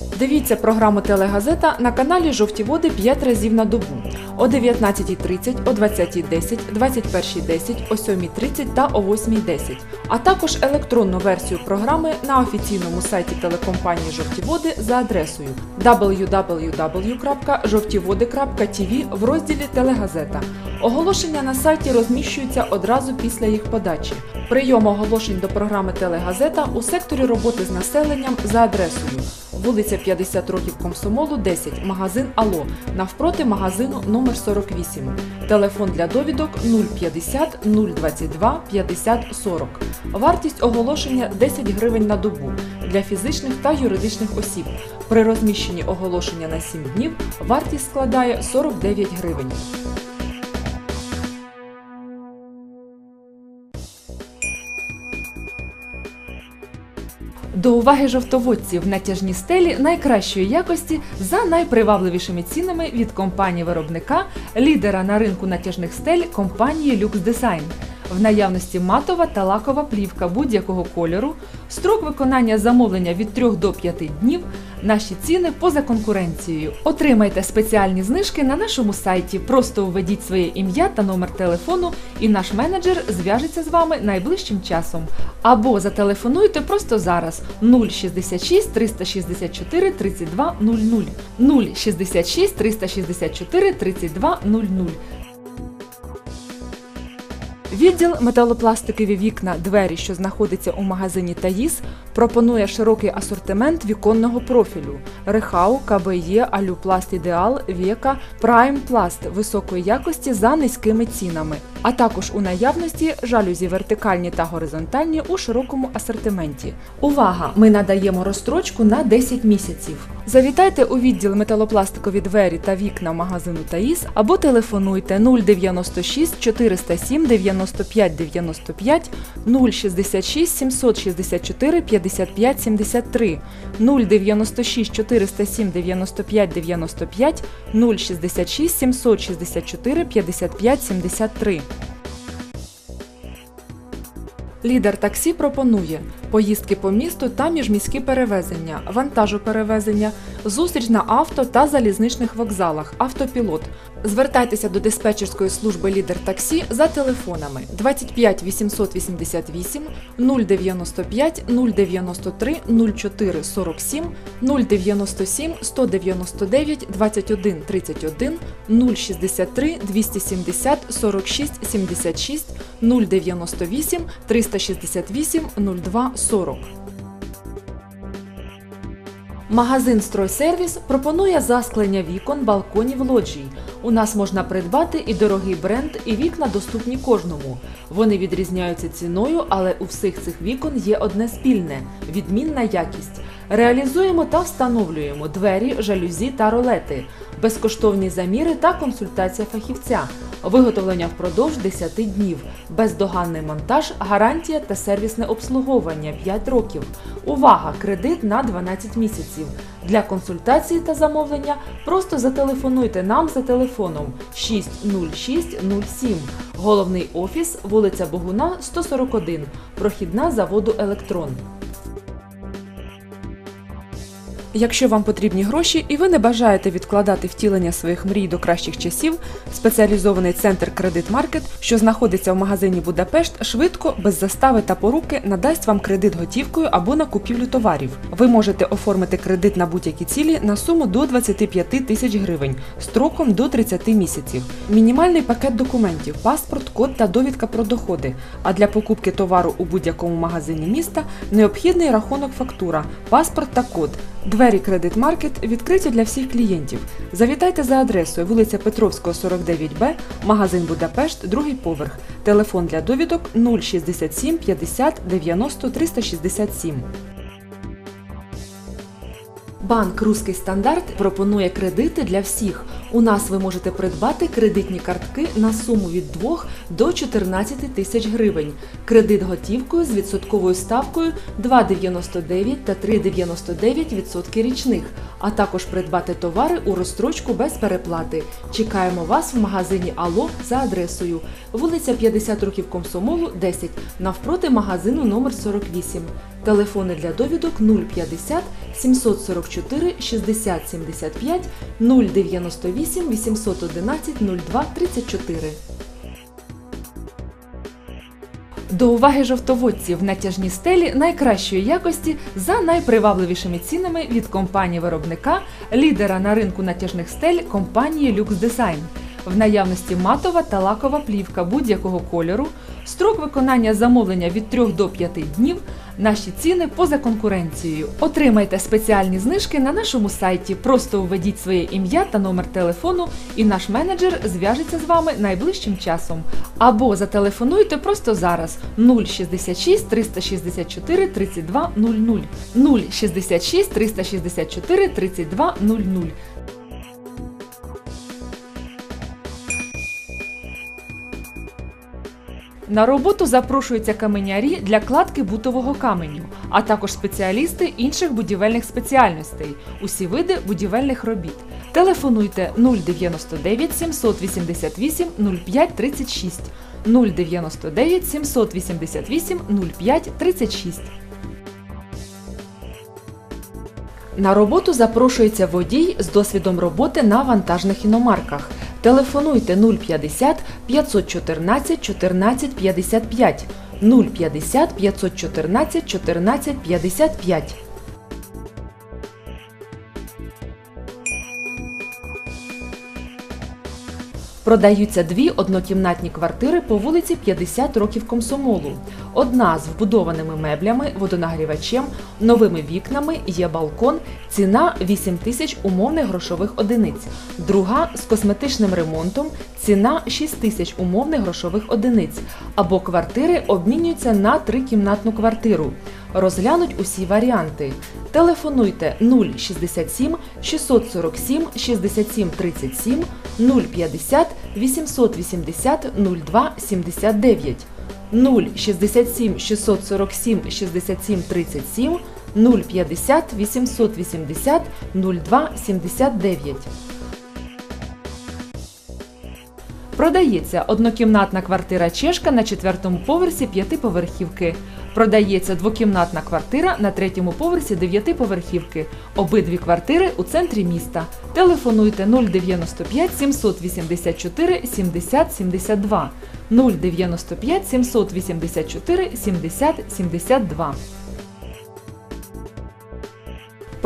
Дивіться програму Телегазета на каналі Жовті Води 5 разів на добу о 19.30, о 20.10, 21.10, о 7.30 та о 8.10, а також електронну версію програми на офіційному сайті телекомпанії Жовті Води за адресою www.жовтіводи.tv в розділі Телегазета. Оголошення на сайті розміщуються одразу після їх подачі. Прийом оголошень до програми Телегазета у секторі роботи з населенням за адресою вулиця 50 років Комсомолу, 10, магазин Ало, навпроти магазину номер 48. Телефон для довідок 050 022 50 40. Вартість оголошення 10 гривень на добу для фізичних та юридичних осіб. При розміщенні оголошення на 7 днів вартість складає 49 гривень. До уваги жовтоводців натяжні стелі найкращої якості за найпривабливішими цінами від компанії-виробника, лідера на ринку натяжних стель компанії Lux Design. В наявності матова та лакова плівка будь-якого кольору, строк виконання замовлення від 3 до 5 днів. Наші ціни поза конкуренцією. Отримайте спеціальні знижки на нашому сайті. Просто введіть своє ім'я та номер телефону, і наш менеджер зв'яжеться з вами найближчим часом. Або зателефонуйте просто зараз 066 364 32 00 066 364 32 00. Відділ металопластикові вікна двері, що знаходиться у магазині Таїс, пропонує широкий асортимент віконного профілю: Рехау, КБЄ, Алюпласт Ідеал, Вєка, Прайм Пласт високої якості за низькими цінами, а також у наявності жалюзі вертикальні та горизонтальні у широкому асортименті. Увага! Ми надаємо розстрочку на 10 місяців. Завітайте у відділ металопластикові двері та вікна магазину Таїс або телефонуйте 096 407 95 95 066 764 55 73 096 407 95 95 066 764 55 73 Лідер таксі пропонує поїздки по місту та міжміські перевезення, вантажоперевезення, зустріч на авто та залізничних вокзалах, автопілот. Звертайтеся до диспетчерської служби Лідер таксі за телефонами 25 888 095 093 04 47 097 199 21 31 063 270 46 76 098 368 02 40. Магазин Стройсервіс пропонує засклення вікон, балконів, лоджій. У нас можна придбати і дорогий бренд, і вікна доступні кожному. Вони відрізняються ціною, але у всіх цих вікон є одне спільне відмінна якість. Реалізуємо та встановлюємо двері, жалюзі та ролети, безкоштовні заміри та консультація фахівця, виготовлення впродовж 10 днів, бездоганний монтаж, гарантія та сервісне обслуговування 5 років. Увага! Кредит на 12 місяців. Для консультації та замовлення просто зателефонуйте нам за телефоном 60607. Головний офіс, вулиця Богуна, 141, прохідна заводу Електрон. Якщо вам потрібні гроші і ви не бажаєте відкладати втілення своїх мрій до кращих часів, спеціалізований центр Кредит Маркет, що знаходиться в магазині Будапешт, швидко, без застави та поруки надасть вам кредит готівкою або на купівлю товарів. Ви можете оформити кредит на будь-які цілі на суму до 25 тисяч гривень строком до 30 місяців. Мінімальний пакет документів, паспорт, код та довідка про доходи. А для покупки товару у будь-якому магазині міста необхідний рахунок фактура, паспорт та код. Двері Кредит Маркет відкриті для всіх клієнтів. Завітайте за адресою вулиця Петровського, 49Б, магазин Будапешт, другий поверх. Телефон для довідок 067 50 90 367. Банк Руський стандарт пропонує кредити для всіх У нас ви можете придбати кредитні картки на суму від 2 до 14 тисяч гривень, кредит готівкою з відсотковою ставкою 2,99 та 3,99% річних, а також придбати товари у розстрочку без переплати. Чекаємо вас в магазині Ало за адресою вулиця 50 років Комсомолу, 10, навпроти магазину номер 48. Телефони для довідок 050 744 60 75 098 811 02 34. До уваги жовтоводців натяжні стелі найкращої якості за найпривабливішими цінами від компанії-виробника, лідера на ринку натяжних стель компанії Lux Design. В наявності матова та лакова плівка будь-якого кольору, строк виконання замовлення від 3 до 5 днів. Наші ціни поза конкуренцією. Отримайте спеціальні знижки на нашому сайті. Просто введіть своє ім'я та номер телефону, і наш менеджер зв'яжеться з вами найближчим часом. Або зателефонуйте просто зараз 066 364 32 00 066 364 32 00. На роботу запрошуються каменярі для кладки бутового каменю, а також спеціалісти інших будівельних спеціальностей, усі види будівельних робіт. Телефонуйте 099 788 05 36 099 788 05 36. На роботу запрошується водій з досвідом роботи на вантажних іномарках. Телефонуйте 050 514 14 55 050 514 14 55. Продаються дві однокімнатні квартири по вулиці 50 років Комсомолу. Одна з вбудованими меблями, водонагрівачем, новими вікнами, є балкон, ціна 8 тисяч умовних грошових одиниць. Друга з косметичним ремонтом, ціна 6 тисяч умовних грошових одиниць. Або квартири обмінюються на трикімнатну квартиру. Розглянуть усі варіанти. Телефонуйте 067 647 67 37 050 880 02 79 067 647 67 37 050 880 02 79 Продається однокімнатна квартира Чешка на четвертому поверсі п'ятиповерхівки. Продається двокімнатна квартира на третьому поверсі дев'ятиповерхівки. Обидві квартири у центрі міста. Телефонуйте 095 784 70 72 095 784 70 72.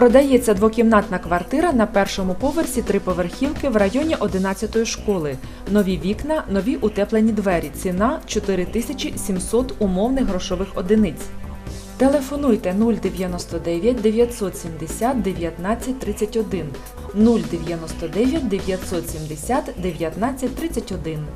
Продається двокімнатна квартира на першому поверсі триповерхівки в районі 11-ї школи. Нові вікна, нові утеплені двері. Ціна 4700 умовних грошових одиниць. Телефонуйте 099 970 19 31 099 970 19 31.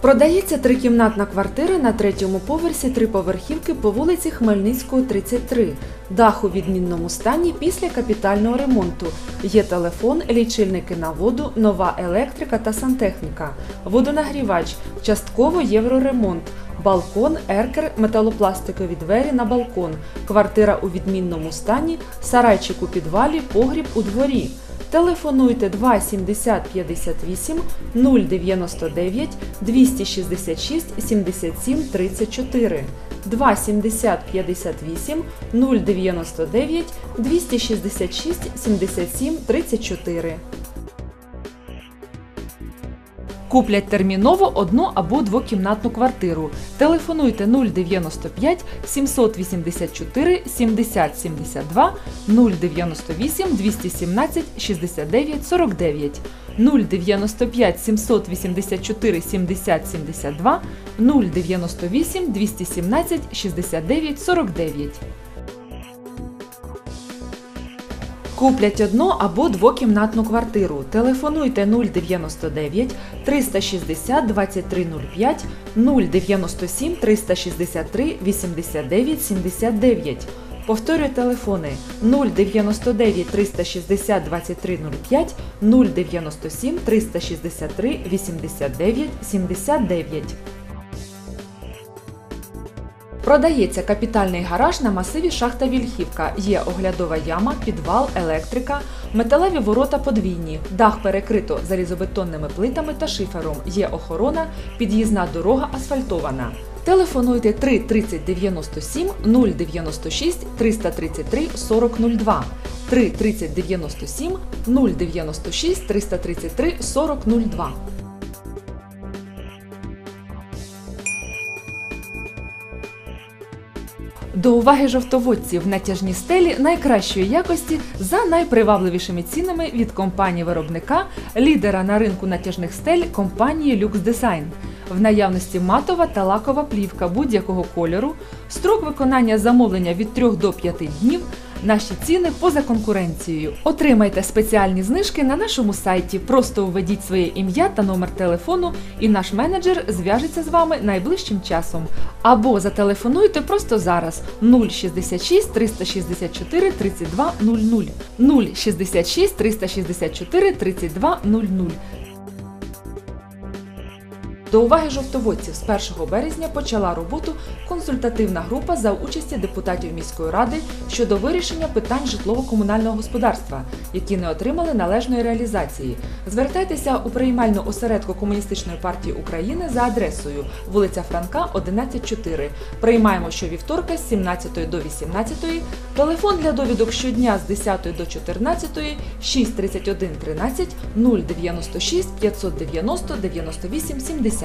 Продається трикімнатна квартира на третьому поверсі триповерхівки по вулиці Хмельницького, 33. Дах у відмінному стані після капітального ремонту. Є телефон, лічильники на воду, нова електрика та сантехніка, водонагрівач, частково євроремонт. Балкон, еркер, металопластикові двері на балкон, квартира у відмінному стані, сарайчик у підвалі, погріб у дворі. Телефонуйте 2 70 58 099 266 77 34 2 70 58 099 266 77 34 Куплять терміново одну або двокімнатну квартиру. Телефонуйте 095 784 70 72 098 217 69 49 095 784 70 72 098 217 69 49 Куплять одну або двокімнатну квартиру. Телефонуйте 099 360 2305 097 363 89 79 Повторюю телефони 099 360 2305, 097 363 89 79. Продається капітальний гараж на масиві шахта Вільхівка. Є оглядова яма, підвал, електрика, металеві ворота подвійні, дах перекрито залізобетонними плитами та шифером. Є охорона, під'їзна дорога асфальтована. Телефонуйте 3 30 97 096 333 4002. 3 30 97 096 333 4002. До уваги жовтоводців натяжні стелі найкращої якості за найпривабливішими цінами від компанії-виробника, лідера на ринку натяжних стель компанії Lux Design. В наявності матова та лакова плівка будь-якого кольору, строк виконання замовлення від 3 до 5 днів. Наші ціни поза конкуренцією. Отримайте спеціальні знижки на нашому сайті. Просто введіть своє ім'я та номер телефону, і наш менеджер зв'яжеться з вами найближчим часом. Або зателефонуйте просто зараз 066 364 32 00 066 364 32 00. До уваги жовтоводців з 1 березня почала роботу консультативна група за участі депутатів міської ради щодо вирішення питань житлово-комунального господарства, які не отримали належної реалізації. Звертайтеся у приймальну осередку Комуністичної партії України за адресою вулиця Франка, 11.4. Приймаємо щовівторка з 17 до 18. Телефон для довідок щодня з 10 до 14, 631 13 096 590 98 70.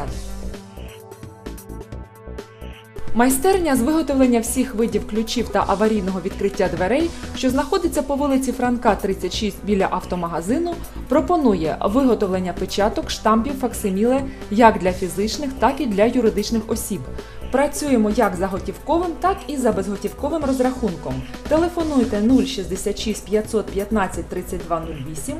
Майстерня з виготовлення всіх видів ключів та аварійного відкриття дверей, що знаходиться по вулиці Франка, 36 біля автомагазину, пропонує виготовлення печаток, штампів, факсиміле як для фізичних, так і для юридичних осіб. Працюємо як за готівковим, так і за безготівковим розрахунком. Телефонуйте 066 515 3208,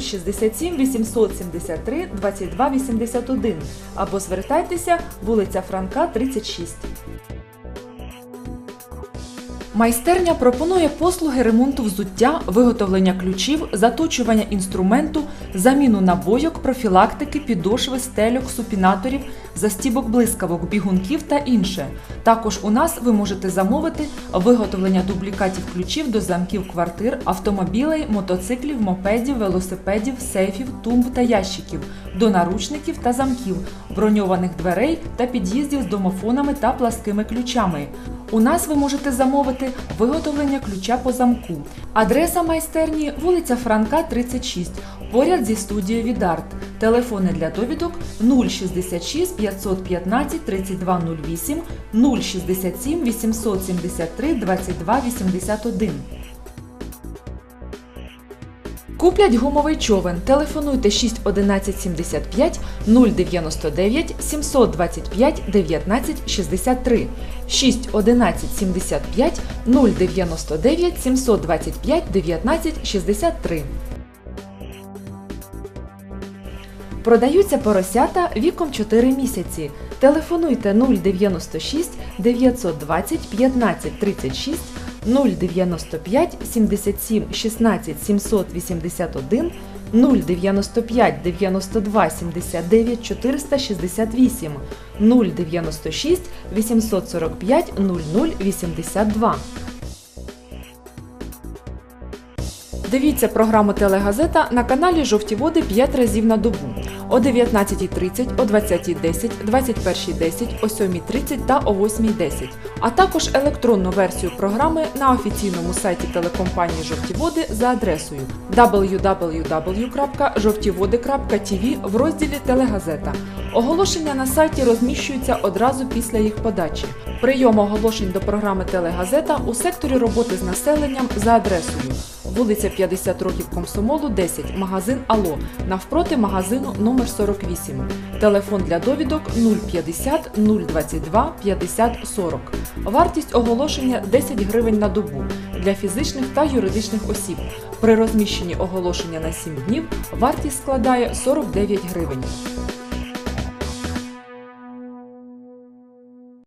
067 873 2281 або звертайтеся вулиця Франка, 36. Майстерня пропонує послуги ремонту взуття, виготовлення ключів, заточування інструменту, заміну набойок, профілактики, підошви, стельок, супінаторів, застібок блискавок, бігунків та інше. Також у нас ви можете замовити виготовлення дублікатів ключів до замків квартир, автомобілей, мотоциклів, мопедів, велосипедів, сейфів, тумб та ящиків, до наручників та замків, броньованих дверей та під'їздів з домофонами та пласкими ключами. У нас ви можете замовити виготовлення ключа по замку. Адреса майстерні вулиця Франка, 36, поряд зі студією Відарт. Телефони для довідок 066 515 3208, 067 873 22 81. Куплять гумовий човен. Телефонуйте 6 11 75 099 725 19 63 6 11 75 099 725 19 Продаються поросята віком 4 місяці. Телефонуйте 096 920 15 36 095 77 16 781 095 92 79 468 096 845 00 82. Дивіться програму Телегазета на каналі Жовті Води 5 разів на добу о 19.30, о 20.10, 21.10, о 7.30 та о 8.10, а також електронну версію програми на офіційному сайті телекомпанії Жовті Води за адресою www.жовтіводи.tv в розділі Телегазета. Оголошення на сайті розміщуються одразу після їх подачі. Прийом оголошень до програми Телегазета у секторі роботи з населенням за адресою вулиця 50 років Комсомолу, 10, магазин Ало, навпроти магазину номер 48. Телефон для довідок 050 022 50 40. Вартість оголошення 10 гривень на добу для фізичних та юридичних осіб. При розміщенні оголошення на 7 днів вартість складає 49 гривень.